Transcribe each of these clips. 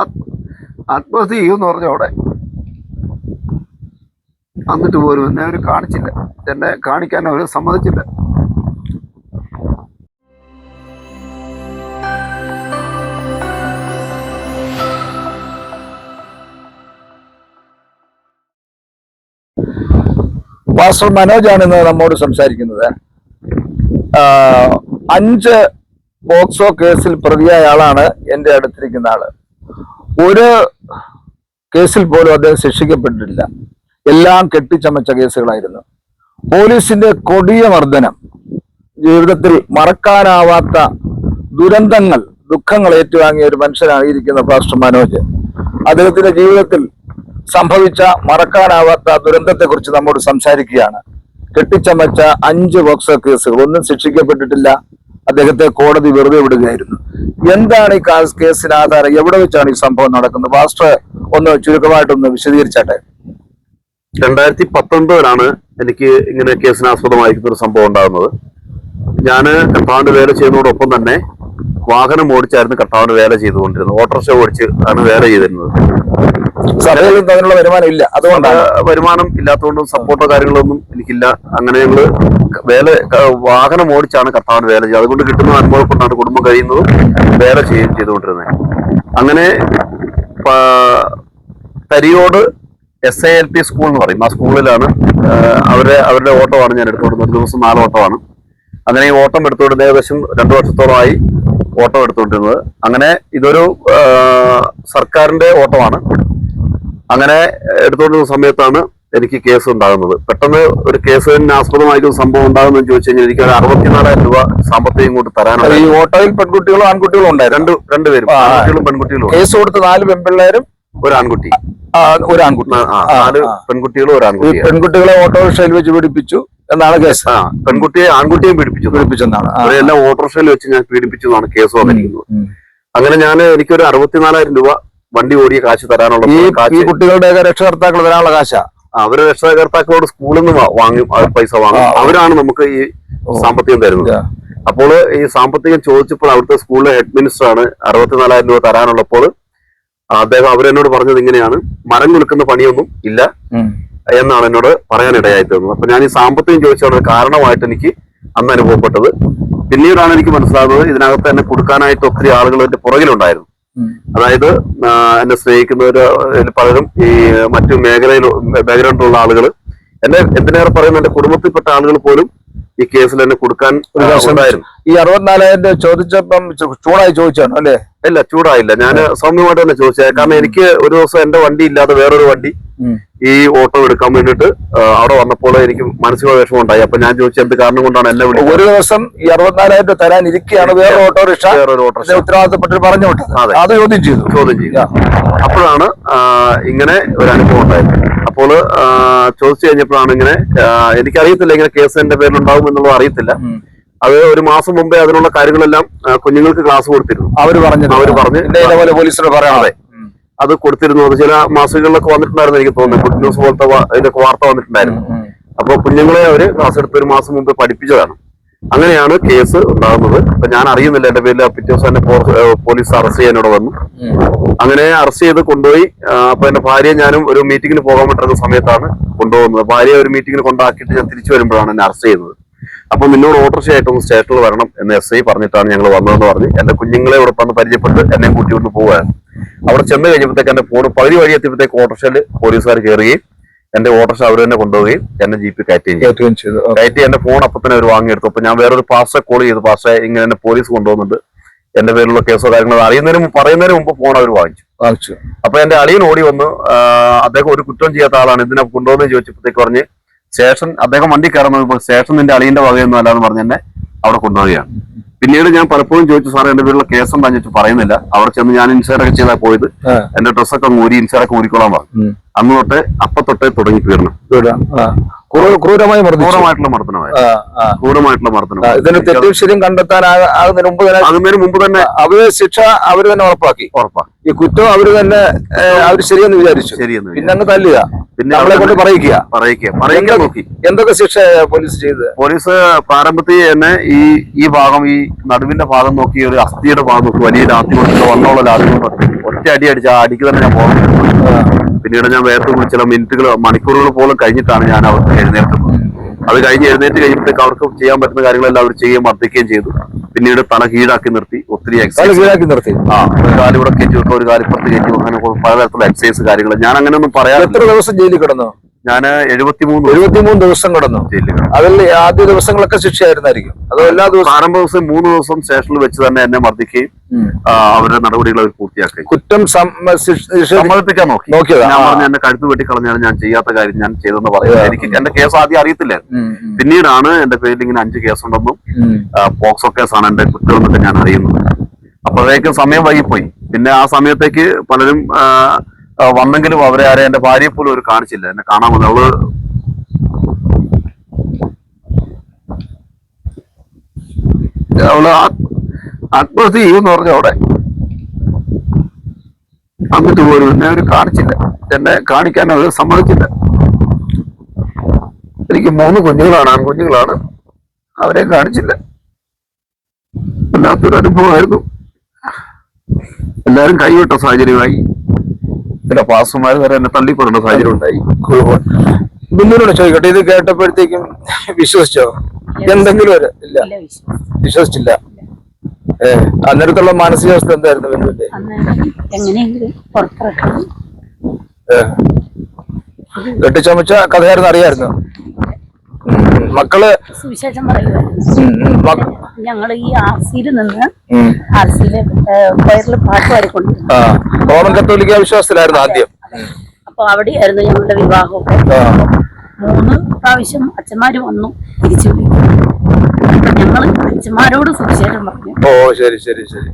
ആത്മ ആത്മഹത്യ ചെയ്യുമെന്ന് പറഞ്ഞു അവിടെ. എന്നിട്ട് പോലും എന്നെ അവർ കാണിച്ചില്ല. എന്നെ കാണിക്കാൻ അവർ സമ്മതിച്ചില്ല. മാസ്റ്റർ മനോജാണ് ഇന്ന് നമ്മോട് സംസാരിക്കുന്നത്. അഞ്ച് പോക്സോ കേസിൽ പ്രതിയായ ആളാണ് എന്റെ അടുത്തിരിക്കുന്ന ആൾ. ഒരു കേസിൽ പോലും അദ്ദേഹം ശിക്ഷിക്കപ്പെട്ടിട്ടില്ല. എല്ലാം കെട്ടിച്ചമച്ച കേസുകളായിരുന്നു. പോലീസിന്റെ കൊടിയ മർദ്ദനം ജീവിതത്തിൽ മറക്കാനാവാത്ത ദുരന്തങ്ങൾ ദുഃഖങ്ങൾ ഏറ്റുവാങ്ങിയ ഒരു മനുഷ്യനാണ് ഇരിക്കുന്ന പാസ്റ്റർ മനോജ്. അദ്ദേഹത്തിന്റെ ജീവിതത്തിൽ സംഭവിച്ച മറക്കാനാവാത്ത ദുരന്തത്തെക്കുറിച്ച് നമ്മോട് സംസാരിക്കുകയാണ്. കെട്ടിച്ചമച്ച അഞ്ച് ബോക്സർ കേസുകൾ. ഒന്നും ശിക്ഷിക്കപ്പെട്ടിട്ടില്ല. അദ്ദേഹത്തെ കോടതി വെറുതെ വിടുകയായിരുന്നു. എന്താണ് ഈ കേസിന് ആധാരം? എവിടെ വെച്ചാണ് ഈ സംഭവം നടക്കുന്നത്? മാസ്റ്റർ ഒന്ന് ചുരുക്കമായിട്ടൊന്ന് വിശദീകരിച്ചാട്ടെ. രണ്ടായിരത്തി പത്തൊൻപതിലാണ് എനിക്ക് ഇങ്ങനെ കേസിനാസ്പദമായിരിക്കുന്ന ഒരു സംഭവം ഉണ്ടാകുന്നത്. ഞാൻ കർത്താവിന്റെ വേല ചെയ്യുന്നതോടൊപ്പം തന്നെ വാഹനം ഓടിച്ചായിരുന്നു കർത്താവിന്റെ വേല ചെയ്തുകൊണ്ടിരുന്നത്. ഓട്ടോറിക്ഷ ഓടിച്ച് ആണ് വേല ചെയ്തിരുന്നത്. നിന്ന് അതിനുള്ള വരുമാനം ഇല്ല. അതുകൊണ്ടാണ്. വരുമാനം ഇല്ലാത്തതുകൊണ്ടും സപ്പോർട്ടോ കാര്യങ്ങളൊന്നും എനിക്കില്ല. അങ്ങനെ ഞങ്ങൾ വേല വാഹനം ഓടിച്ചാണ് കർത്താവിന് വേല ചെയ്യുന്നത് അതുകൊണ്ട് കിട്ടുന്ന അനുഭവം കൊണ്ടാണ് കുടുംബം കഴിയുന്നതും വേല ചെയ്യുകയും ചെയ്തുകൊണ്ടിരുന്നത്. അങ്ങനെ Thariyode S A L P school എന്ന് പറയും. ആ സ്കൂളിലാണ് അവരെ അവരുടെ ഓട്ടമാണ് ഞാൻ എടുത്തുകൊടുക്കുന്നത് ഒരു ദിവസം നാല് ഓട്ടമാണ്. അങ്ങനെ ഈ ഓട്ടം എടുത്തുകൊണ്ടിരുന്നത് ഏകദേശം രണ്ടു വർഷത്തോളമായി ഓട്ടം എടുത്തുകൊണ്ടിരുന്നത്. അങ്ങനെ ഇതൊരു സർക്കാരിന്റെ ഓട്ടമാണ്. അങ്ങനെ എടുത്തുകൊണ്ടിരുന്ന സമയത്താണ് എനിക്ക് കേസ് ഉണ്ടാകുന്നത്. പെട്ടെന്ന് ഒരു കേസിന് ആസ്പദമായിട്ട് സംഭവം ഉണ്ടാകുമെന്ന് ചോദിച്ചു കഴിഞ്ഞാൽ എനിക്ക് ഒരു അറുപത്തിനാലായിരം രൂപ സാമ്പത്തികം കൊണ്ട് തരാനുണ്ട് ഈ ഓട്ടോയിൽ പെൺകുട്ടികളും ആൺകുട്ടികളും ഉണ്ടായി രണ്ട് രണ്ടുപേരും. ആൺകുട്ടികളും പെൺകുട്ടികളും കേസ് കൊടുത്ത നാല് പെൺപിള്ളേരും ഒരു ആൺകുട്ടി. ഒരു ആൺകുട്ടി. നാല്. പെൺകുട്ടികളും ഒരു ഈ ആൺകുട്ടിയാണ് പെൺകുട്ടികളെ ഓട്ടോറിക്ഷയിൽ വെച്ച് പിടിപ്പിച്ചു എന്നാണ് കേസ്. ആ പെൺകുട്ടിയെ ആൺകുട്ടിയും പീഡിപ്പിച്ചു. പീഡിപ്പിച്ചെന്നാണ്. എന്നാണ് അവരെല്ലാം ഓട്ടോറിക്ഷയിൽ വെച്ച് ഞാൻ പീഡിപ്പിച്ചു എന്നാണ് കേസ് വന്നിരിക്കുന്നത്. അങ്ങനെ ഞാൻ എനിക്കൊരു അറുപത്തിനാലായിരം രൂപ വണ്ടി ഓടിയ കാശ് തരാനുള്ള ഈ കുട്ടികളുടെയൊക്കെ രക്ഷകർത്താക്കൾ തരാനുള്ള കാശാ? അവർ രക്ഷകർത്താക്കളോട് സ്കൂളിൽ നിന്ന് വാങ്ങി പൈസ വാങ്ങും. അവരാണ് നമുക്ക് ഈ. സാമ്പത്തികം തരുന്നത്. അപ്പോൾ ഈ സാമ്പത്തികം ചോദിച്ചപ്പോൾ അവിടുത്തെ സ്കൂളിലെ ഹെഡ് മിനിസ്റ്റർ ആണ് അറുപത്തിനാലായിരം രൂപ തരാനുള്ളപ്പോൾ അദ്ദേഹം അവരെന്നോട് പറഞ്ഞത് ഇങ്ങനെയാണ്. മരം കുലുക്കുന്ന പണിയൊന്നും ഇല്ല എന്നാണ് എന്നോട് പറയാനിടയായി തീർന്നത് അപ്പൊ ഞാൻ ഈ സാമ്പത്തികം ചോദിച്ചതുകൊണ്ട് കാരണമായിട്ട് എനിക്ക് അന്ന് അനുഭവപ്പെട്ടത്. പിന്നീടാണ് എനിക്ക് മനസ്സിലാകുന്നത് ഇതിനകത്ത് തന്നെ കൊടുക്കാനായിട്ട് ഒത്തിരി ആളുകൾ എന്റെ പുറകിലുണ്ടായിരുന്നു. അതായത് എന്നെ സ്നേഹിക്കുന്നവര് പലരും ഈ മറ്റു മേഖലയിൽ ബാക്ക്ഗ്രൗണ്ടിലുള്ള ആളുകൾ എന്നെ എന്തിനേറെ പറയുന്ന എന്റെ കുടുംബത്തിൽപ്പെട്ട ആളുകൾ പോലും ഈ കേസിൽ എന്നെ കൊടുക്കാൻ ഈ അറുപത്തിനാലായിരം രൂപ ചോദിച്ചപ്പം ചൂടായി ചോദിച്ചാണ് അല്ലേ? ഇല്ല ചൂടായില്ല. ഞാൻ സൗമ്യമായിട്ട് തന്നെ ചോദിച്ചത്. കാരണം എനിക്ക് ഒരു ദിവസം എന്റെ വണ്ടി ഇല്ലാതെ വേറൊരു വണ്ടി. ഈ ഓട്ടോ എടുക്കാൻ വേണ്ടിട്ട് അവിടെ വന്നപ്പോൾ എനിക്ക് മാനസിക വിഷമം ഉണ്ടായി അപ്പൊ ഞാൻ ചോദിച്ചു എന്ത് കാരണം കൊണ്ടാണ് എന്നെ വിളിച്ചത്? ഒരു ദിവസം ഈ അറുപത്തിനാലായിരം രൂപ തരാൻ ഇരിക്കുകയാണ് വേറെ ഓട്ടോറിക്ഷ. വേറൊരു ഓട്ടോറിക്ഷ. ഉത്തരവാദിത്തപ്പെട്ട് പറഞ്ഞു വിട്ടത്. അതെ. ചോദ്യം ചെയ്തു. ചോദ്യം ചെയ്തു. അപ്പോഴാണ് ഇങ്ങനെ ഒരു അനുഭവം ഉണ്ടായത്. അപ്പോൾ ചോദിച്ചു കഴിഞ്ഞപ്പോഴാണ് ഇങ്ങനെ എനിക്കറിയത്തില്ല ഇങ്ങനെ കേസ് എന്റെ പേരിൽ ഉണ്ടാവും എന്നുള്ളത് അറിയത്തില്ല. അത് ഒരു മാസം മുമ്പേ അതിനുള്ള കാര്യങ്ങളെല്ലാം കുഞ്ഞുങ്ങൾക്ക് ക്ലാസ് കൊടുത്തിരുന്നു. അവർ പറഞ്ഞു അവർ പറഞ്ഞു. ഇതേപോലെ പോലീസിനോട് പറയാതെ അതെ. കൊടുത്തിരുന്നു. അത് ചില മാസികകളിലൊക്കെ വന്നിട്ടുണ്ടായിരുന്നു എനിക്ക് തോന്നുന്നു. ഗുഡ് ന്യൂസ് പോലത്തെ അതിന്റെ വാർത്ത വന്നിട്ടുണ്ടായിരുന്നു. അപ്പൊ കുഞ്ഞുങ്ങളെ അവർ ക്ലാസ് എടുത്ത് ഒരു മാസം മുമ്പ് പഠിപ്പിച്ചതാണ്. അങ്ങനെയാണ് കേസ് ഉണ്ടാകുന്നത്. അപ്പൊ ഞാൻ അറിയുന്നില്ല. എന്റെ പേരിൽ പിറ്റേ ദിവസം എന്നെ പോലീസ് അറസ്റ്റ് ചെയ്യാൻ ഇവിടെ വന്നു. അങ്ങനെ അറസ്റ്റ് ചെയ്ത് കൊണ്ടുപോയി. അപ്പൊ എന്റെ ഭാര്യയെ ഞാനും ഒരു മീറ്റിംഗിന് പോകാൻ പറ്റുന്ന സമയത്താണ് കൊണ്ടുപോകുന്നത്. ഭാര്യയെ ഒരു മീറ്റിംഗിന് കൊണ്ടാക്കിയിട്ട് ഞാൻ തിരിച്ചു വരുമ്പോഴാണ് എന്നെ അറസ്റ്റ് ചെയ്യുന്നത്. അപ്പൊ നിന്നോട് ഒന്ന് സ്റ്റേഷനിൽ വരണം എന്ന് എസ് ഐ പറഞ്ഞിട്ടാണ് ഞങ്ങൾ വന്നതെന്ന് പറഞ്ഞ് എന്റെ കുഞ്ഞുങ്ങളെ ഇവിടെ വന്ന് പരിചയപ്പെട്ട് എന്നെയും കൂട്ടി കൊണ്ട് പോവുകയാണ്. അവിടെ ചെന്ന് കഴിഞ്ഞപ്പോഴത്തേക്ക് എന്റെ ഫോൺ പകുതി വഴി എത്തിയപ്പോഴത്തേക്ക് ഓട്ടോറിക്ഷയിൽ പോലീസുകാർ കയറുകയും എന്റെ ഓട്ടോറിക്ഷ അവർ തന്നെ കൊണ്ടുപോവുകയും എന്നെ ജീപ്പ് കയറ്റുകയും ചെയ്തു. കയറ്റി എന്റെ ഫോൺ അപ്പൊ തന്നെ അവർ വാങ്ങിയെടുത്തു. അപ്പൊ ഞാൻ വേറൊരു പാസ്റ്ററെ കോൾ ചെയ്തു. പാസ്റ്ററെ ഇങ്ങനെ എന്നെ പോലീസ് കൊണ്ടുപോകുന്നുണ്ട്. എന്റെ പേരിലുള്ള കേസോ കാര്യങ്ങളോ അറിയുന്നതിന് പറയുന്നതിന് മുമ്പ് ഫോൺ അവർ വാങ്ങിച്ചു. വാങ്ങിച്ചു. അപ്പൊ എന്റെ അളിയൻ ഓടി വന്നു അദ്ദേഹം ഒരു കുറ്റം ചെയ്യാത്ത ആളാണ്. ഇതിനെ കൊണ്ടുവന്ന് ചോദിച്ചപ്പോഴത്തേക്ക് പറഞ്ഞ് സ്റ്റേഷൻ അദ്ദേഹം വണ്ടി കയറുന്നത് സ്റ്റേഷൻ നിന്റെ അളിയന്റെ വകയൊന്നും അല്ലാന്ന് പറഞ്ഞ് എന്നെ അവിടെ കൊണ്ടുപോവുകയാണ്. പിന്നീട് ഞാൻ പലപ്പോഴും ചോദിച്ചു സാറേ എന്റെ വീട്ടിലെ കേസ് എന്താ ചോദിച്ചു പറയുന്നില്ല. അവിടെ ചെന്ന് ഞാൻ ഇൻഷുറൻസ് ഒക്കെ ചെയ്താൽ പോയത്. എന്റെ ഡ്രസ്സൊക്കെ ഊരി ഇൻഷുറൻസ് ഒക്കെ ഊരിക്കോളാൻ പറഞ്ഞു. അന്ന് തൊട്ട് അപ്പൊ തൊട്ടേ തുടങ്ങി തീർന്നു. ക്രൂരമായി ക്രൂരമായിട്ടുള്ള മർദ്ദനമായി. ക്രൂരമായിട്ടുള്ള മർദ്ദനം. ഇതിന് തെറ്റും ശരിയും കണ്ടെത്താൻ ആകുന്നതിന് മുമ്പ് തന്നെ അതിന് മുമ്പ് തന്നെ അവർ ശിക്ഷ അവർ തന്നെ ഉറപ്പാക്കി. ഉറപ്പാക്കി. ഈ കുറ്റം അവർ തന്നെ അവർ ശരിയെന്ന് വിചാരിച്ചു. ശരിയെന്ന് പിന്നെ അങ്ങ് തല്ലുക. പിന്നെ അവളെ കൊണ്ട് പറയിക്കുക. പറയിക്കുക. പറയിക്കാൻ നോക്കി. എന്തൊക്കെ ശിക്ഷ പോലീസ് ചെയ്ത് പോലീസ് പ്രാരംഭത്തിൽ തന്നെ ഈ ഈ ഭാഗം ഈ നടുവിന്റെ ഭാഗം നോക്കി ഒരു അസ്ഥിയുടെ ഭാഗം നോക്കി വലിയ രാത്രി കൊടുത്ത് വണ്ണമുള്ള ലാത്തി ഒറ്റ ഒറ്റ അടി അടിച്ച ആ അടിക്ക് തന്നെ ഞാൻ പോകുന്നത് പിന്നീട് ഞാൻ വേറെ ചില മിനിറ്റുകൾ മണിക്കൂറുകൾ പോലും കഴിഞ്ഞിട്ടാണ് ഞാൻ അവർക്ക് എഴുന്നേൽക്കുന്നത് അത് കഴിഞ്ഞ് എഴുന്നേറ്റ് കഴിയുമ്പോഴത്തേക്ക് അവർക്ക് ചെയ്യാൻ പറ്റുന്ന കാര്യങ്ങളെല്ലാം അവർ ചെയ്യുകയും മർദ്ദിക്കുകയും ചെയ്തു. പിന്നീട് തല കീഴാക്കി നിർത്തി ഒത്തിരി എക്സസൈസ് നിർത്തി. ആ ഒരു കാലിവിടെ കയറ്റി വിട്ടു ഒരു കാലിപ്പുറത്ത് കയറ്റി അങ്ങനെ പലതരത്തിലുള്ള എക്സസൈസ് കാര്യങ്ങൾ. ഞാൻ അങ്ങനെ ഒന്നും പറയാൻ എത്ര ദിവസം ജയിലിൽ കിടന്നു? ഞാൻ എഴുപത്തിമൂന്ന് എഴുപത്തിമൂന്ന് ദിവസം കടന്നു. അതിൽ ആദ്യ ദിവസങ്ങളൊക്കെ ശിക്ഷയായിരുന്നായിരിക്കും. അത് എല്ലാ ദിവസവും ആരംഭ ദിവസം മൂന്ന് ദിവസം സ്റ്റേഷനിൽ വെച്ച് തന്നെ എന്നെ മർദ്ദിക്കുകയും അവരുടെ നടപടികൾ അവർ പൂർത്തിയാക്കി കുറ്റം സമ്മതിപ്പിക്കാൻ നോക്കി. നോക്കിയത്. ഞാൻ. പറഞ്ഞു എന്നെ കഴുത്ത് വെട്ടിക്കളഞ്ഞാണ് ഞാൻ ചെയ്യാത്ത കാര്യം ഞാൻ ചെയ്തെന്ന് പറയുന്നത്. എനിക്ക് എന്റെ കേസ് ആദ്യം അറിയത്തില്ലായിരുന്നു ഉം, പിന്നീടാണ് എന്റെ പേരിൽ ഇങ്ങനെ അഞ്ച് കേസുണ്ടെന്നും പോക്സോ കേസാണ് എന്റെ കുറ്റം എന്നൊക്കെ ഞാൻ അറിയുന്നത്. അപ്പോഴേക്കും സമയം വൈകിപ്പോയി. പിന്നെ ആ സമയത്തേക്ക് പലരും വന്നെങ്കിലും അവരെ ആരെ എന്റെ ഭാര്യയെ പോലും അവർ കാണിച്ചില്ല. എന്നെ കാണാൻ വന്നു. അവൾ അവൾ ആത്മഹത്യ ചെയ്യുമെന്ന് പറഞ്ഞു അവിടെ. അങ്ങോട്ട് പോലും എന്നെ അവർ കാണിച്ചില്ല. എന്നെ കാണിക്കാൻ അവർ സമ്മതിച്ചില്ല. എനിക്ക് മൂന്ന് കുഞ്ഞുങ്ങളാണ്. ആൺകുഞ്ഞുങ്ങളാണ്. അവരെ കാണിച്ചില്ല. വല്ലാത്തൊരു അനുഭവമായിരുന്നു എല്ലാവരും കൈവിട്ട സാഹചര്യമായി. ചില പാസ്റ്റർമാർ വരെ എന്നെ തള്ളിക്കൊടേണ്ട സാഹചര്യം ഉണ്ടായി. ബിന്ദുവിനോട് ചോദിക്കട്ടെ ഇത് കേട്ടപ്പോഴത്തേക്കും വിശ്വസിച്ചോ? എന്തെങ്കിലും ഒരു ഇല്ല. വിശ്വസിച്ചില്ല. ഏ അന്നേരത്തുള്ള മാനസികാവസ്ഥ എന്തായിരുന്നു ബിന്ദുവിന്റെ? എങ്ങനെയെങ്കിലും പുറത്തിറക്കണം. കെട്ടിച്ചമച്ച കഥയായിരുന്നു അറിയായിരുന്നു. മക്കൾ സുവിശേഷം പറയുക ഞങ്ങൾ ഈ ആർസിയിൽ നിന്ന് ആർസിയിലെ ആർ സിയിലെ കൊയറിൽ പാട്ട് പാടിക്കൊണ്ടിരുന്നു റോമൻ കത്തോലിക്ക വിശ്വാസത്തിലായിരുന്നു ആദ്യം. അപ്പൊ അവിടെയായിരുന്നു ഞങ്ങളുടെ വിവാഹം മൂന്ന് പ്രാവശ്യം അച്ഛന്മാര് വന്നു തിരിച്ചു പോയി. ഞങ്ങൾ അച്ഛന്മാരോട് സുവിശേഷം പറഞ്ഞു. ഓ ശരി ശരി ശരി.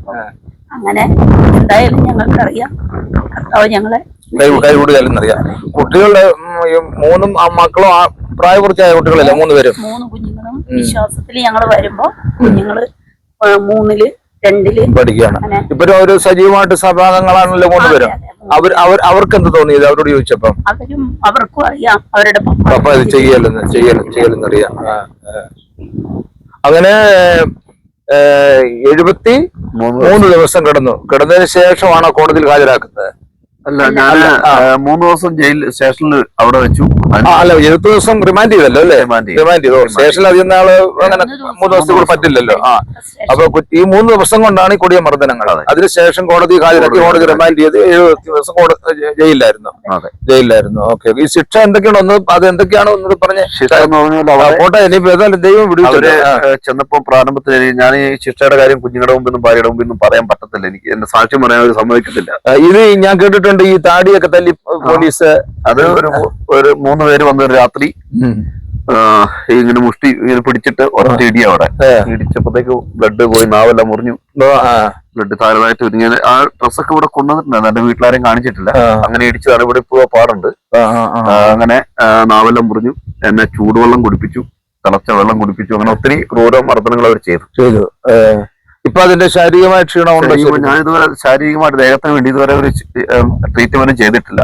അങ്ങനെ എന്തായാലും ഞങ്ങൾക്കറിയാം. കർത്താവ് ഞങ്ങളെ കൈ കൈവിടുകയല്ലെന്നറിയാം കുട്ടികളുടെ ഉം, ഈ മൂന്നും മക്കളും ആ പ്രായപൂർത്തിയായ കുട്ടികളല്ലേ മൂന്ന് പേരും മൂന്ന് കുഞ്ഞുങ്ങളും വിശ്വാസത്തിൽ ഞങ്ങൾ വരുമ്പോ കുഞ്ഞുങ്ങൾ മൂന്നിൽ രണ്ടിൽ പഠിക്കുകയാണ്. ഇപ്പൊ ഒരു സജീവമായിട്ട് സഭാംഗങ്ങളാണല്ലോ മൂന്ന് പേരും. അവർ അവർ അവർക്ക് എന്ത് തോന്നിയത് അവരോട് ചോദിച്ചപ്പം? അവരും അവർക്കും അറിയാം അവരുടെ പപ്പ അപ്പൊ ഇത് ചെയ്യലെന്ന് ചെയ്യൽ ചെയ്യലെന്നറിയാം അറിയാം. അങ്ങനെ എഴുപത്തി മൂന്ന് മൂന്ന് ദിവസം കിടന്നു. കിടന്നതിന് ശേഷമാണ് കോടതിയിൽ ഹാജരാക്കുന്നത്. അല്ല ഞാൻ മൂന്ന് ദിവസം ജയിൽ സ്റ്റേഷനിൽ അവിടെ വെച്ചു. അല്ല എഴുപത്തി ദിവസം റിമാൻഡ് ചെയ്തല്ലോ അല്ലേ? റിമാൻഡ് ചെയ്തു. സ്റ്റേഷനിൽ അധികം നാൾ അങ്ങനെ മൂന്ന് ദിവസത്തെ കൂടെ പറ്റില്ലല്ലോ. ആ. അപ്പൊ ഈ മൂന്ന് ദിവസം കൊണ്ടാണ് ഈ കൊടിയ മർദ്ദനങ്ങൾ. അതിനുശേഷം കോടതി ഹാജരാക്കി കോടതി റിമാൻഡ് ചെയ്ത് എഴുപത്തി ദിവസം ജയിലിലായിരുന്നു. ജയിലിലായിരുന്നു. ഓക്കെ. ഈ ശിക്ഷ എന്തൊക്കെയാണ്? ഒന്ന് അത് എന്തൊക്കെയാണ് ഒന്ന് പറഞ്ഞ പോട്ടെ ഇനിയിപ്പോ ഏതായാലും ദൈവം വിടുവിച്ചു ചെന്നപ്പോ പ്രാരംഭത്തിൽ ഞാൻ ഈ ശിക്ഷയുടെ കാര്യം കുഞ്ഞുങ്ങളുടെ മുമ്പിൽ നിന്നും ഭാര്യയുടെ മുമ്പിൽ നിന്നും പറയാൻ പറ്റത്തില്ല. എനിക്ക് എന്റെ സാക്ഷ്യം പറയാൻ അവർ സമ്മതിക്കത്തില്ല. ഇത് ഞാൻ കേട്ടിട്ടുണ്ട് ഈ താടിയൊക്കെ തല്ലി പോലീസ് അത് ഒരു ഒരു മൂന്ന് പേര് വന്ന രാത്രി ഇങ്ങനെ മുഷ്ടി ഇങ്ങനെ പിടിച്ചിട്ട് ഒരൊറ്റ ഇടി അവിടെ. ഇടിച്ചപ്പോഴത്തേക്ക് ബ്ലഡ് പോയി നാവെല്ലാം മുറിഞ്ഞു. ബ്ലഡ് താരമായിട്ട് ഇങ്ങനെ ആ ഡ്രസ്സൊക്കെ ഇവിടെ കൊണ്ടുവന്നിട്ടുണ്ട്. എന്റെ വീട്ടിലാരും കാണിച്ചിട്ടില്ല. അങ്ങനെ ഇടിച്ചതാണ് ഇവിടെ ഇപ്പോ പാടുണ്ട്. അങ്ങനെ നാവെല്ലാം മുറിഞ്ഞു. എന്നെ ചൂടുവെള്ളം കുടിപ്പിച്ചു തിളച്ച വെള്ളം കുടിപ്പിച്ചു. അങ്ങനെ ഒത്തിരി ക്രൂര മർദ്ദനങ്ങൾ അവർ ചെയ്തു. ചെയ്തു. ഇപ്പൊ അതിന്റെ ശാരീരികമായ ക്ഷീണം ഞാൻ ഇതുവരെ ശാരീരികമായിട്ട് ദേഹത്തിന് വേണ്ടി ഇതുവരെ ഒരു ട്രീറ്റ്മെന്റ് ചെയ്തിട്ടില്ല.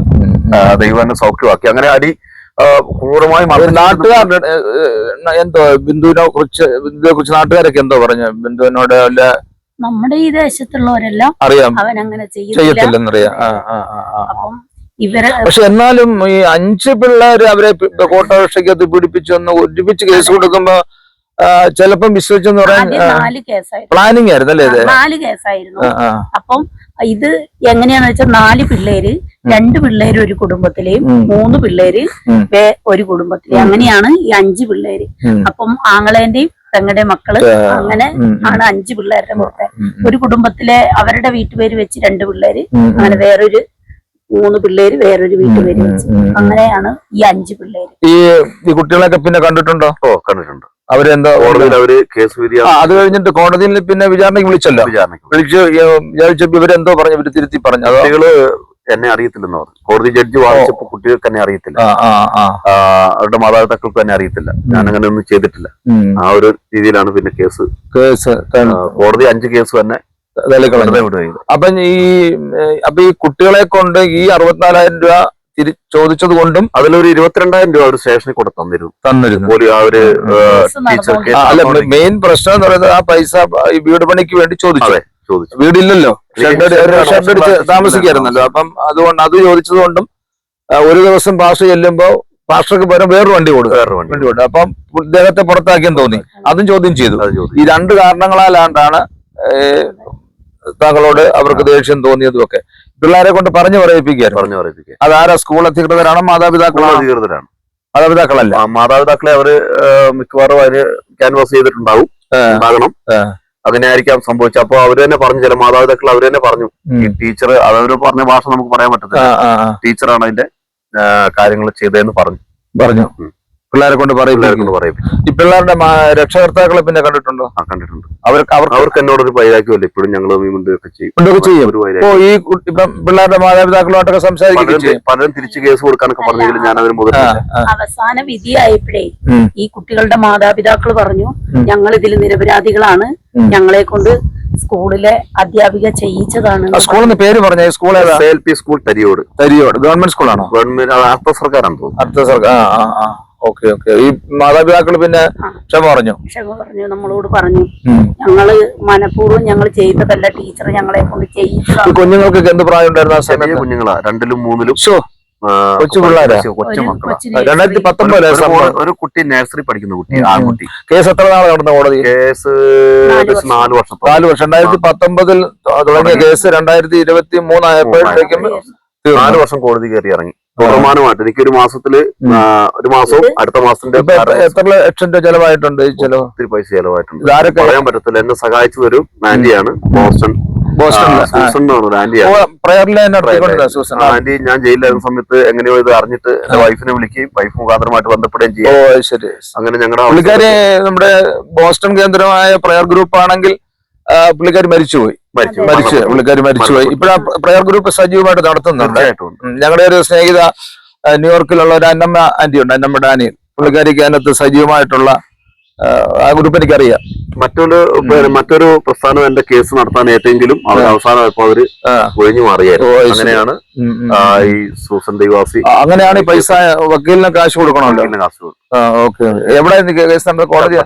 ദൈവം സൗഖ്യമാക്കി. അങ്ങനെ അടി ക്രൂരമായി നാട്ടുകാരുടെ എന്തോ ബിന്ദുവിനെ കുറിച്ച് ബിന്ദുവിനെ കുറിച്ച് നാട്ടുകാരൊക്കെ എന്തോ പറഞ്ഞു? ബിന്ദുവിനോട് അല്ല നമ്മുടെ ഈ ദേശത്തുള്ളവരെല്ലാം അറിയാം. അവൻ അങ്ങനെ ചെയ്യത്തില്ല ചെയ്യത്തില്ലെന്നറിയാം ഇവരെ പക്ഷെ എന്നാലും ഈ അഞ്ച് പിള്ളേര് അവരെ കോട്ടോഷയ്ക്കകത്ത് പിടിപ്പിച്ചൊന്ന് ഒരുമിച്ച് കേസ് കൊടുക്കുമ്പോ ചിലപ്പം വിശ്വസിച്ചെന്ന് പറയാൻ നാല് കേസായിരുന്നു പ്ലാനിങ് ആയിരുന്നു അല്ലേ ഇത് നാല് കേസായിരുന്നു. അപ്പം ഇത് എങ്ങനെയാന്ന് വെച്ചാൽ നാല് പിള്ളേര് രണ്ട് പിള്ളേര് ഒരു കുടുംബത്തിലെയും മൂന്ന് പിള്ളേര്. ഒരു കുടുംബത്തിലെയും അങ്ങനെയാണ് ഈ അഞ്ച് പിള്ളേര്. അപ്പം ആങ്ങളേന്റെയും പെങ്ങളുടെ മക്കൾ അങ്ങനെ. ആണ് അഞ്ച് പിള്ളേരുടെ ഉം. ഒരു കുടുംബത്തിലെ അവരുടെ വീട്ടുപേര് വെച്ച് രണ്ട് പിള്ളേര്. അങ്ങനെ വേറൊരു മൂന്ന് പിള്ളേര് വേറൊരു വീട്ടുപേര് വെച്ച്. അങ്ങനെയാണ് ഈ അഞ്ച് പിള്ളേര് ഈ കുട്ടികളൊക്കെ പിന്നെ കണ്ടിട്ടുണ്ടോ ഓ കണ്ടിട്ടുണ്ട് അവരെന്തോ കോടതിയിൽ അവർ കേസ് അത് കഴിഞ്ഞിട്ട് കോടതിയിൽ പിന്നെ വിചാരണയ്ക്ക് വിളിച്ചല്ലോ? വിളിച്ച്. വിചാരിച്ചപ്പോ ഇവരെന്തോ പറഞ്ഞു ഇവർ തിരുത്തി പറഞ്ഞു കുട്ടികൾ എന്നെ അറിയത്തില്ലെന്ന് പറഞ്ഞു. കോടതി ജഡ്ജി വാദിച്ചപ്പോ കുട്ടികൾക്ക് എന്നെ അറിയത്തില്ല. അവരുടെ മാതാപിതാക്കൾക്ക് തന്നെ അറിയത്തില്ല. ഞാൻ അങ്ങനെ ഒന്നും ചെയ്തിട്ടില്ല. ആ ഒരു രീതിയിലാണ് പിന്നെ കേസ്. കേസ് കോടതി അഞ്ച് കേസ് തന്നെ അപ്പൊ ഈ അപ്പൊ ഈ കുട്ടികളെ കൊണ്ട് ഈ അറുപത്തിനാലായിരം രൂപ ചോദിച്ചത് കൊണ്ടും അതിലൊരു ഇരുപത്തിരണ്ടായിരം രൂപ ഒരു സ്റ്റേഷനിൽ കൂടെ തന്നിരുന്നു. തന്നിരുന്നു ആ ഒരു ടീച്ചർക്ക് അല്ല മെയിൻ പ്രശ്നം എന്ന് പറയുന്നത് ആ പൈസ ഈ വീട് പണിക്ക് വേണ്ടി ചോദിച്ചു. ചോദിച്ചു. വീടില്ലല്ലോ. ഷെഡ് ഒരു ഷെഡ് അടിച്ച് താമസിക്കായിരുന്നല്ലോ. അപ്പം അതുകൊണ്ട് അത് ചോദിച്ചത് കൊണ്ടും ഒരു ദിവസം പാസ്റ്റർ ചെല്ലുമ്പോ പാസ്റ്റർക്ക് പകരം വേറൊരു വണ്ടി കൊടുക്കും വേറൊരു വണ്ടി വണ്ടി കൊടുക്കും അപ്പം ഇദ്ദേഹത്തെ പുറത്താക്കിയെന്ന് തോന്നി. അതും ചോദ്യം ചെയ്തു. ഈ രണ്ട് കാരണങ്ങളാലാണ്ടാണ് ഏഹ്, താങ്കളോട് അവർക്ക് ദേഷ്യം തോന്നിയതും ഒക്കെ പിള്ളേരെ കൊണ്ട് പറഞ്ഞു പറയിപ്പിക്കുകയാണ് പറഞ്ഞു പറയിപ്പിക്കുക അതാരാ സ്കൂൾ അധികൃതരാണോ മാതാപിതാക്കളാണോ? അധികൃതരാണ്. മാതാപിതാക്കളല്ല? മാതാപിതാക്കളെ അവർ മിക്കവാറും അവർ ക്യാൻവാസ് ചെയ്തിട്ടുണ്ടാവും. ഉണ്ടാകണം. അങ്ങനെ സംഭവിച്ചത്. അപ്പൊ അവർ തന്നെ പറഞ്ഞു ചില മാതാപിതാക്കൾ അവർ തന്നെ പറഞ്ഞു. ഈ ടീച്ചർ അവർ പറഞ്ഞ ഭാഷ നമുക്ക് പറയാൻ പറ്റത്തില്ല. ടീച്ചറാണ് അതിന്റെ കാര്യങ്ങൾ ചെയ്തതെന്ന് പറഞ്ഞു. പറഞ്ഞു. പിള്ളേരെ കൊണ്ട് പറയും പറയും ഈ പിള്ളേരുടെ രക്ഷകർത്താക്കളെ പിന്നെ കണ്ടിട്ടുണ്ടോ? ആ കണ്ടിട്ടുണ്ട്. അവർക്ക് അവർക്ക് അവർക്ക് എന്നോടൊരു വൈരാഗ്യമല്ല? ഇപ്പോഴും ഞങ്ങൾ ഒക്കെ ചെയ്യും. ഒരു വൈരാഗ്യം. ഈ ഇപ്പം പിള്ളേരുടെ മാതാപിതാക്കളുമായിട്ടൊക്കെ സംസാരിക്കും പലരും തിരിച്ചു തിരിച്ച് കേസ് കൊടുക്കാനൊക്കെ പറഞ്ഞെങ്കിലും ഞാൻ അവർ മുതൽ അവസാന വിധിയായപ്പോഴേ. ഈ കുട്ടികളുടെ മാതാപിതാക്കൾ പറഞ്ഞു ഞങ്ങൾ ഇതിൽ നിരപരാധികളാണ്. ഞങ്ങളെ കൊണ്ട് സ്കൂളിലെ അധ്യാപിക ചെയ്യിച്ചതാണ്. സ്കൂളിന്റെ പേര് പറഞ്ഞ? സ്കൂൾ ഏതാ? L P school Thariyode. Thariyode. Government സ്കൂളാണോ? Government അർത്ഥ സർക്കാരാണ് അർത്ഥ സർക്കാർ ഓക്കെ ഓക്കെ. ഈ മാതാപിതാക്കൾ പിന്നെ ക്ഷമ പറഞ്ഞു? ക്ഷമ പറഞ്ഞു നമ്മളോട് പറഞ്ഞു. ഞങ്ങൾ മനഃപൂർവം ഞങ്ങൾ ചെയ്തതല്ല ടീച്ചർ ഞങ്ങളെ കൊണ്ട് ചെയ്യിച്ചു കുഞ്ഞുങ്ങൾക്ക് എന്ത് പ്രായം ഉണ്ടായിരുന്നു ആ സമയത്ത്? കുഞ്ഞുങ്ങളാ. രണ്ടിലും മൂന്നിലും കൊച്ചു പിള്ളേരാ? രണ്ടായിരത്തി nursery- പത്തൊമ്പതിലെ ഒരു- കുട്ടി നഴ്സറി പഠിക്കുന്ന കുട്ടി ആ കുട്ടി കേസ് എത്ര നാളെ നടന്ന കോടതി? കേസ് നാല് വർഷം. നാല് നാല് വർഷം. രണ്ടായിരത്തി പത്തൊമ്പതിൽ തുടങ്ങിയ കേസ് രണ്ടായിരത്തി ഇരുപത്തി മൂന്നായപ്പോഴത്തേക്കും. നാല് വർഷം കോടതി കയറി ഇറങ്ങി. തുടർമാനമായിട്ട് എനിക്ക് ഒരു മാസത്തിൽ ഒരു മാസവും അടുത്ത മാസത്തിന്റെ എത്ര- ലക്ഷം രൂപ ചെലവായിട്ടുണ്ട് ചെലവ് ഒത്തിരി പൈസ ചെലവായിട്ടുണ്ട്. ഇതാരൊക്കെ? പറയാൻ പറ്റത്തില്ല. എന്നെ സഹായിച്ചു ഒരു ആന്റിയാണ്. ബോസ്റ്റൺ. ആന്റി. ഞാൻ ജയിലിലായിരുന്ന സമയത്ത് എങ്ങനെയോ ഇത് അറിഞ്ഞിട്ട് എന്റെ വൈഫിനെ വിളിക്കുകയും വൈഫ് മുഖാന്തരമായിട്ട് ബന്ധപ്പെടുകയും ചെയ്യും. അങ്ങനെ ഞങ്ങളുടെ നമ്മുടെ ബോസ്റ്റൺ കേന്ദ്രമായ പ്രയർ ഗ്രൂപ്പ് ആണെങ്കിൽ ആ, പുള്ളിക്കാരി മരിച്ചുപോയി. മരിച്ചു. പുള്ളിക്കാർ മരിച്ചുപോയി. ഇപ്പഴാ പ്രയർ ഗ്രൂപ്പ് സജീവമായിട്ട് നടത്തുന്നുണ്ട്. ഞങ്ങളുടെ ഒരു സ്നേഹിത ന്യൂയോർക്കിലുള്ള ഒരു അന്നമ്മ ആന്റി ഉണ്ട്. അന്നമ്മ ഡാനിയൽ. പുള്ളിക്കാരിക്ക് അതിനകത്ത് സജീവമായിട്ടുള്ള ആ, ഗ്രൂപ്പ് എനിക്കറിയാം. മറ്റൊരു മറ്റൊരു പ്രസ്ഥാനം എന്റെ കേസ് നടത്താൻ ഏറ്റെങ്കിലും അവർ അവസാനമായപ്പോ അവർ. ഒഴിഞ്ഞു മാറിയാണ് മാറിയായിരുന്നു അങ്ങനെയാണ് ഈ സൂസൻ ദൈവാസി അങ്ങനെയാണ് പൈസ വക്കീലിന് കാശ് കൊടുക്കണമല്ലോ? കാശ് കൊടുക്കും. എവിടെ കേസ് നമ്മുടെ കോടതി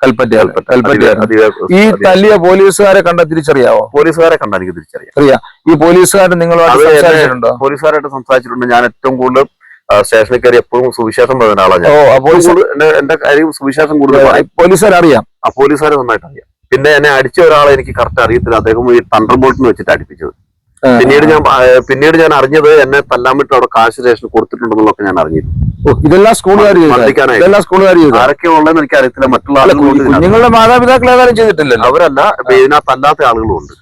കൽപ്പറ്റ. കൽപ്പറ്റയാണ് അധിക- ഈ തല്ലിയ പോലീസുകാരെ കണ്ട തിരിച്ചറിയാവോ? പോലീസുകാരെ കണ്ട എനിക്ക് തിരിച്ചറിയാം. അറിയാം. ഈ പോലീസുകാരൻ നിങ്ങളുമായിട്ട് എന്നെ- സംസാരിച്ചിട്ടുണ്ടോ? പോലീസുകാരായിട്ട് സംസാരിച്ചിട്ടുണ്ട്. ഞാൻ ഏറ്റവും കൂടുതൽ സ്റ്റേഷനിൽ കയറി എപ്പോഴും സുവിശേഷം പറയുന്ന ആളാണ് എന്റെ- കാര്യം സുവിശേഷം കൂടുതൽ പോലീസുകാരെ പോലീസുകാർ അറിയാം ആ പോലീസുകാരെ നന്നായിട്ട് അറിയാം പിന്നെ എന്നെ അടിച്ച ഒരാളെ എനിക്ക് കറക്റ്റ് അറിയത്തില്ല. അദ്ദേഹം ഈ തണ്ടർ ബോൾട്ടിന് വെച്ചിട്ട് അടിപ്പിച്ചത്. പിന്നീട് ഞാൻ പിന്നീട് ഞാൻ അറിഞ്ഞത് എന്നെ തല്ലാൻ വിട്ട് അവിടെ കാശ് സ്റ്റേഷൻ കൊടുത്തിട്ടുണ്ടെന്നുള്ളതൊക്കെ ഞാൻ അറിഞ്ഞിരുന്നു. ഇതെല്ലാം സ്കൂളുകാർ ഇതെല്ലാം സ്കൂളുകാർ ചെയ്ത ആരൊക്കെ ഉള്ളതെന്ന് എനിക്ക് അറിയത്തില്ല മറ്റുള്ള ആളുകളുണ്ട് മാതാപിതാക്കൾ ഏതായാലും അവരല്ല ഇതിനകത്ത് അല്ലാത്ത ആളുകളും ഉണ്ട്.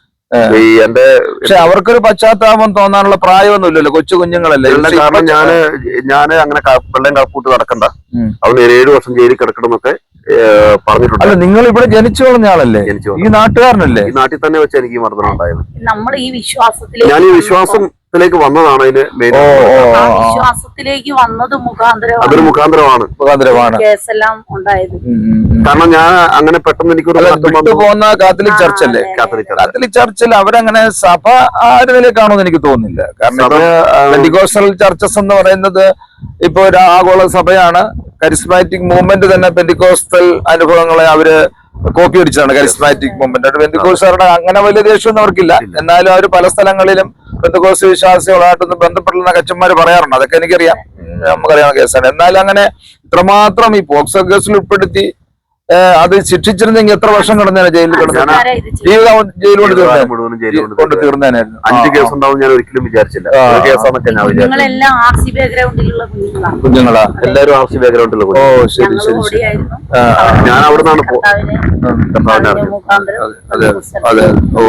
ഈ എന്റെ പക്ഷെ അവർക്കൊരു പശ്ചാത്താപം തോന്നാനുള്ള പ്രായമൊന്നും ഇല്ലല്ലോ കൊച്ചു കുഞ്ഞുങ്ങളല്ലേ? കാരണം ഞാൻ ഞാൻ അങ്ങനെ വെള്ളം പിള്ളേം കപ്പൂട്ട് നടക്കണ്ട. അവന് ഏഴു വർഷം ജയിലിൽ കിടക്കണമെന്നൊക്കെ പറഞ്ഞിട്ടുണ്ട്. അല്ല നിങ്ങൾ ഇവിടെ ജനിച്ചു വളർന്ന ആളല്ലേ? ജനിച്ചു ഈ നാട്ടുകാരനല്ലേ? ഈ നാട്ടിൽ തന്നെ വെച്ച് എനിക്ക് മർദ്ദനം ഉണ്ടായത്. നമ്മൾ ഈ വിശ്വാസത്തിൽ ഞാൻ ഈ വിശ്വാസത്തിലേക്ക് വന്നതാണ് അതിന് മെയിൻ ആ. വിശ്വാസത്തിലേക്ക് വന്നത് അതൊരു മുഖാന്തരമാണ്. മുഖാന്തരമാണ്. മുഖാന്തരമാണ് കേസെല്ലാം ഉണ്ടായത്. കാരണം ഞാൻ അങ്ങനെ പെട്ടെന്ന് എനിക്ക് അല്ല മാറ്റം വന്നു. പോകുന്ന കാത്തലിക് ചർച്ച് അല്ലേ. കാത്തലിക് ചർച്ച. കാത്തലിക് ചർച്ചിൽ അവരങ്ങനെ സഭ ആ ഒരു എന്ന് എനിക്ക് തോന്നുന്നില്ല. കാരണം സഭ, ആ, പെന്റിക്കോസ്റ്റൽ ചർച്ചസ് എന്ന് പറയുന്നത് ഇപ്പൊ ഒരു ആഗോള സഭയാണ്. കരിസ്മാറ്റിക് മൂവ്മെന്റ് തന്നെ പെന്റിക്കോസ്റ്റൽ അനുഭവങ്ങളെ അവർ കോപ്പി അടിച്ചതാണ്. കരിസ്മാറ്റിക് മൂവ്മെന്റ് പെന്റിക്കോസ്റ്റുകാരുടെ അങ്ങനെ വലിയ ദേഷ്യമൊന്നും അവർക്കില്ല. എന്നാലും അവർ പല സ്ഥലങ്ങളിലും പെന്തിക്കോസ് വിശ്വാസികളായിട്ടൊന്നും ബന്ധപ്പെട്ടുള്ള അച്ഛന്മാര് പറയാറുണ്ട്. അതൊക്കെ എനിക്കറിയാം. നമുക്കറിയാം നമുക്കറിയാവുന്ന കേസാണ്. എന്നാലും അങ്ങനെ ഇത്രമാത്രം ഈ പോക്സോ കേസിൽ ഉൾപ്പെടുത്തി അത് ശിക്ഷിച്ചിരുന്നെങ്കിൽ എത്ര വർഷം കിടന്നേനെ ജയിലിൽ കിടന്നു? ആൾക്കാരെ ഇത് ചെയ്തു. ജീവിതം ജയിൽ കൊണ്ട് ജീവിതകാലം ജയിലിൽ കൊണ്ട് തീർന്നേനായിരുന്നു അഞ്ച് കേസ് ഉണ്ടാവും ഞാൻ ഒരിക്കലും വിചാരിച്ചില്ല. കേസാന്നൊക്കെ ഞാൻ വിചാരിച്ചു. ബാക്ക്ഗ്രൗണ്ടിലുള്ള കുഞ്ഞുങ്ങളാണ് കുഞ്ഞുങ്ങളാ. എല്ലാവരും ആർ സി ബാക്ക്ഗ്രൗണ്ടിലുള്ള ഓ ശരി ശരി. ഞാൻ അവിടെ നിന്നാണ് അതെ അതെ ഓ.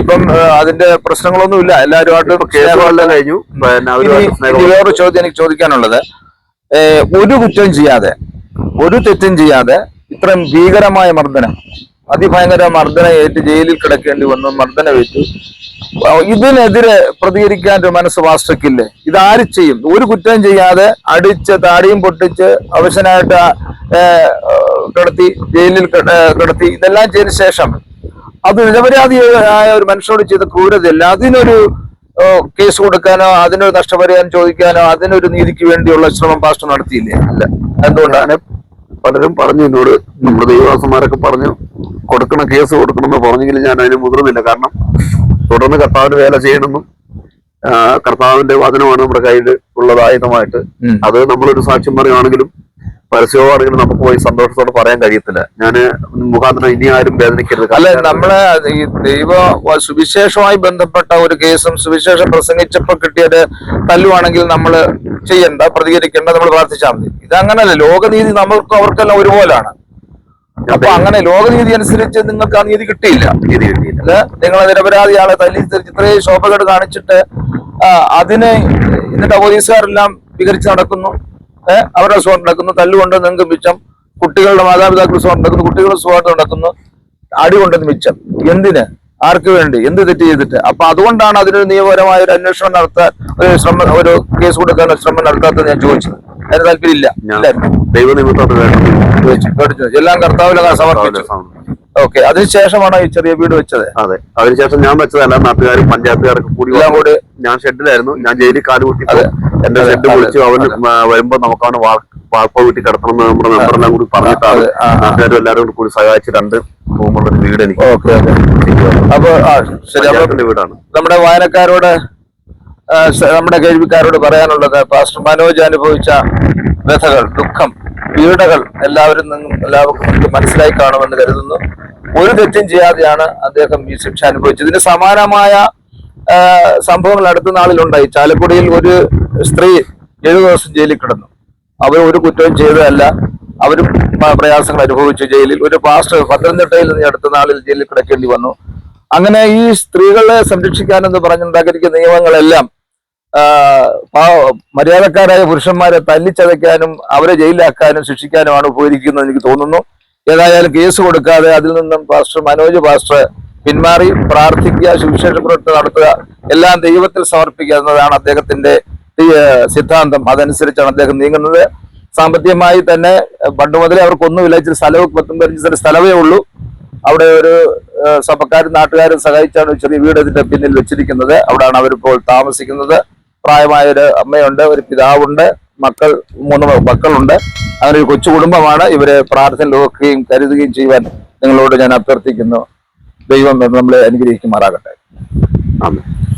ഇപ്പം അതിന്റെ പ്രശ്നങ്ങളൊന്നുമില്ല എല്ലാവരുമായിട്ടും എല്ലാരുമായിട്ട് കേസുകളെല്ലാം കഴിഞ്ഞു. വേറൊരു ചോദ്യം എനിക്ക് ചോദിക്കാനുള്ളത്. ഒരു കുറ്റം ചെയ്യാതെ ഒരു തെറ്റും ചെയ്യാതെ ഇത്രയും ഭീകരമായ മർദ്ദനം അതിഭയങ്കര മർദ്ദനം ഏറ്റ് ജയിലിൽ കിടക്കേണ്ടി വന്നു മർദ്ദനമേറ്റു ഇതിനെതിരെ പ്രതികരിക്കാൻ ഒരു മനസ്സ് വാസ്തക്കില്ലേ ഇതാര് ചെയ്യും? ഒരു കുറ്റം ചെയ്യാതെ അടിച്ച് താടിയും പൊട്ടിച്ച് അവശനായിട്ട് കിടത്തി ജയിലിൽ കിട- കിടത്തി ഇതെല്ലാം ചെയ്ത ശേഷം അത് നിരപരാധിയായ ഒരു മനുഷ്യനോട് ചെയ്ത ക്രൂരതയല്ല. അതിനൊരു കേസ് കൊടുക്കാനോ അതിനൊരു നഷ്ടപരിഹാരം ചോദിക്കാനോ അതിനൊരു നീതിക്ക് വേണ്ടിയുള്ള ശ്രമം പാസ്റ്റർ നടത്തിയില്ലേ? അല്ല എന്തുകൊണ്ടാണ്? പലരും പറഞ്ഞു എന്നോട് നമ്മുടെ ദൈവദാസന്മാരൊക്കെ പറഞ്ഞു കൊടുക്കണം കേസ് കൊടുക്കണമെന്ന് പറഞ്ഞെങ്കിലും ഞാൻ അതിന് മുതിർന്നില്ല കാരണം തുടർന്ന് കർത്താവിന് വേല ചെയ്യണമെന്നും കർത്താവിന്റെ വചനമാണ് നമ്മുടെ കയ്യിൽ ഉള്ളതായതുമായിട്ട്. അത് നമ്മളൊരു സാക്ഷ്യം പറയുകയാണെങ്കിലും പരസ്യമാണെങ്കിലും നമുക്ക് പോയി സന്തോഷത്തോടെ പറയാൻ കഴിയത്തില്ല. ഞാൻ മുഖാന്തരം ഇനി ആരും വേദനിക്കരുത്. അല്ല നമ്മളെ ഈ ദൈവ സുവിശേഷമായി ബന്ധപ്പെട്ട ഒരു കേസും സുവിശേഷം പ്രസംഗിച്ചപ്പോ കിട്ടിയത് തല്ലുവാണെങ്കിൽ നമ്മൾ ചെയ്യണ്ട പ്രതികരിക്കേണ്ട നമ്മൾ പ്രാർത്ഥിച്ചാൽ മതി. ഇതങ്ങനല്ല ലോകനീതി നമ്മൾക്കും അവർക്കെല്ലാം ഒരുപോലാണ്. അപ്പൊ അങ്ങനെ ലോകനീതി അനുസരിച്ച് നിങ്ങൾക്ക് ആ നീതി കിട്ടിയില്ല. നീതി കിട്ടിയില്ല. നിങ്ങൾ നിരപരാധിയാളെ തല്ലി ഇത്രയും ശോഭകേട് കാണിച്ചിട്ട് അതിനെ എന്നിട്ട് പോലീസുകാരെല്ലാം വികരിച്ച് നടക്കുന്നു. അവരുടെ സുഖം നടക്കുന്നു. തല്ലുകൊണ്ട് നിങ്ങൾക്ക് മിച്ചം. കുട്ടികളുടെ മാതാപിതാക്കൾ സുഖം നടക്കുന്നു. കുട്ടികളുടെ സ്വാർത്ഥം നടക്കുന്നു. അടി കൊണ്ടത് മിച്ചം. എന്തിന്? ആർക്ക് വേണ്ടി? എന്ത് തെറ്റ് ചെയ്തിട്ട്? അപ്പൊ അതുകൊണ്ടാണ് അതിനൊരു നിയമപരമായ ഒരു അന്വേഷണം നടത്താൻ ഒരു ശ്രമം ഒരു കേസ് കൊടുക്കാൻ ശ്രമം നടത്താത്തത് ഞാൻ ചോദിച്ചത്. അതിന് താല്പര്യമില്ല. ദൈവനിമിത്തം. എല്ലാം കർത്താവിലെ സമർപ്പിച്ചു. ഓക്കെ അതിനുശേഷമാണ് ഈ ചെറിയ വീട് വെച്ചത്? അതെ അതിനുശേഷം ഞാൻ വെച്ചതല്ല നാട്ടുകാരും പഞ്ചായത്തുകാരൊക്കെ കൂടി എല്ലാം കൂടി ഞാൻ ഷെഡിലായിരുന്നു. ഞാൻ ജയിലിൽ കാൽ കുത്തി അതെ. എന്റെ ഷെഡ് വിളിച്ചു അവൻ വരുമ്പോ നമുക്കാണ് വാർപ്പ വീട്ടിൽ കിടത്തണം എന്ന് നമ്മുടെ മെമ്പറെല്ലാം കൂടി പറഞ്ഞിട്ടാണ്. നാട്ടുകാരും എല്ലാവരും കൂടി കൂടി സഹായിച്ച് രണ്ട് റൂമുള്ള ഒരു വീട് എനിക്ക് അപ്പൊ വീടാണ്. നമ്മുടെ വായനക്കാരോട് നമ്മുടെ കേൾവിക്കാരോട് പറയാനുള്ളത് പാസ്റ്റർ മനോജ് അനുഭവിച്ച വ്യഥകൾ ദുഃഖം പീഡകൾ എല്ലാവരും നിന്നും എല്ലാവർക്കും നമുക്ക് മനസ്സിലായി കാണുമെന്ന് കരുതുന്നു. ഒരു തെറ്റും ചെയ്യാതെയാണ് അദ്ദേഹം ഈ ശിക്ഷ അനുഭവിച്ചത്. ഇതിന് സമാനമായ സംഭവങ്ങൾ അടുത്ത നാളിലുണ്ടായി. ചാലക്കുടിയിൽ ഒരു സ്ത്രീ ഏഴു ദിവസം ജയിലിൽ കിടന്നു. അവർ ഒരു കുറ്റവും ചെയ്തതല്ല. അവരും പ്രയാസങ്ങൾ അനുഭവിച്ചു ജയിലിൽ. ഒരു പാസ്റ്റർ പത്തനംതിട്ടയിൽ നിന്ന് അടുത്ത നാളിൽ ജയിലിൽ കിടക്കേണ്ടി വന്നു. അങ്ങനെ ഈ സ്ത്രീകളെ സംരക്ഷിക്കാനെന്ന് പറഞ്ഞുണ്ടാക്കിയിരിക്കുന്ന നിയമങ്ങളെല്ലാം മര്യാദക്കാരായ പുരുഷന്മാരെ തല്ലിച്ചതയ്ക്കാനും അവരെ ജയിലിലാക്കാനും ശിക്ഷിക്കാനുമാണ് പോയിരിക്കുന്നത് എനിക്ക് തോന്നുന്നു. ഏതായാലും കേസ് കൊടുക്കാതെ അതിൽ നിന്നും പാസ്റ്റർ മനോജ് പാസ്റ്റർ പിന്മാറി പ്രാർത്ഥിക്കുക സുവിശേഷ പ്രവർത്തനം നടത്തുക എല്ലാം ദൈവത്തിൽ സമർപ്പിക്കുക എന്നതാണ് അദ്ദേഹത്തിന്റെ സിദ്ധാന്തം. അതനുസരിച്ചാണ് അദ്ദേഹം നീങ്ങുന്നത്. സാമ്പത്തികമായി തന്നെ പണ്ട് മുതലേ അവർക്കൊന്നുമില്ല. ഇച്ചിരി സ്ഥലവും പത്തൊമ്പതിനഞ്ച് സെന്റ് സ്ഥലമേ ഉള്ളൂ. അവിടെ ഒരു സഭക്കാരും നാട്ടുകാരും സഹായിച്ചാണ് ചെറിയ വീട് ഇതിന്റെ പിന്നിൽ വെച്ചിരിക്കുന്നത്. അവിടെയാണ് അവരിപ്പോൾ താമസിക്കുന്നത്. പ്രായമായ ഒരു അമ്മയുണ്ട് ഒരു പിതാവുണ്ട് മക്കൾ മൂന്ന് മക്കളുണ്ട്. അങ്ങനെ ഒരു കൊച്ചു കുടുംബമാണ്. ഇവരെ പ്രാർത്ഥന ലോക്കുകയും കരുതുകയും ചെയ്യുവാൻ നിങ്ങളോട് ഞാൻ അഭ്യർത്ഥിക്കുന്നു. ദൈവം നമ്മളെ അനുഗ്രഹിക്കുമാറാകട്ടെ. ആമേൻ.